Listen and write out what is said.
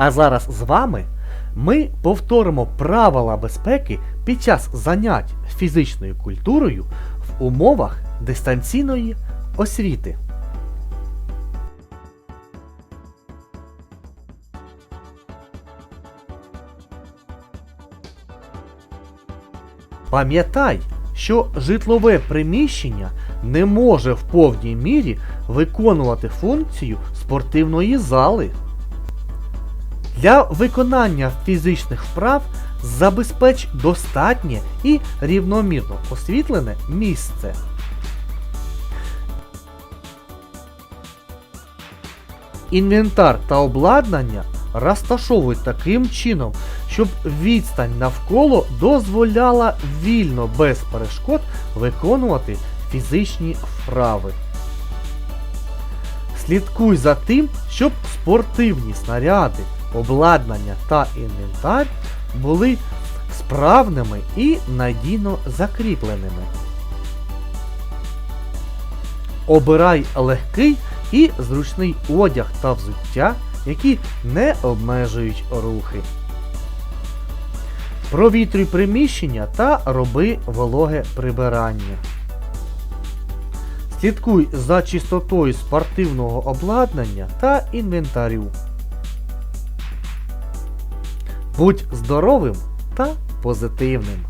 А зараз з вами ми повторимо правила безпеки під час занять фізичною культурою в умовах дистанційної освіти. Пам'ятай, що житлове приміщення не може в повній мірі виконувати функцію спортивної зали. Для виконання фізичних вправ забезпеч достатнє і рівномірно освітлене місце. Інвентар та обладнання розташовують таким чином, щоб відстань навколо дозволяла вільно без перешкод виконувати фізичні вправи. Слідкуй за тим, щоб спортивні снаряди, обладнання та інвентар були справними і надійно закріпленими. Обирай легкий і зручний одяг та взуття, які не обмежують рухи. Провітрюй приміщення та роби вологе прибирання. Слідкуй за чистотою спортивного обладнання та інвентарю. Будь здоровим та позитивним.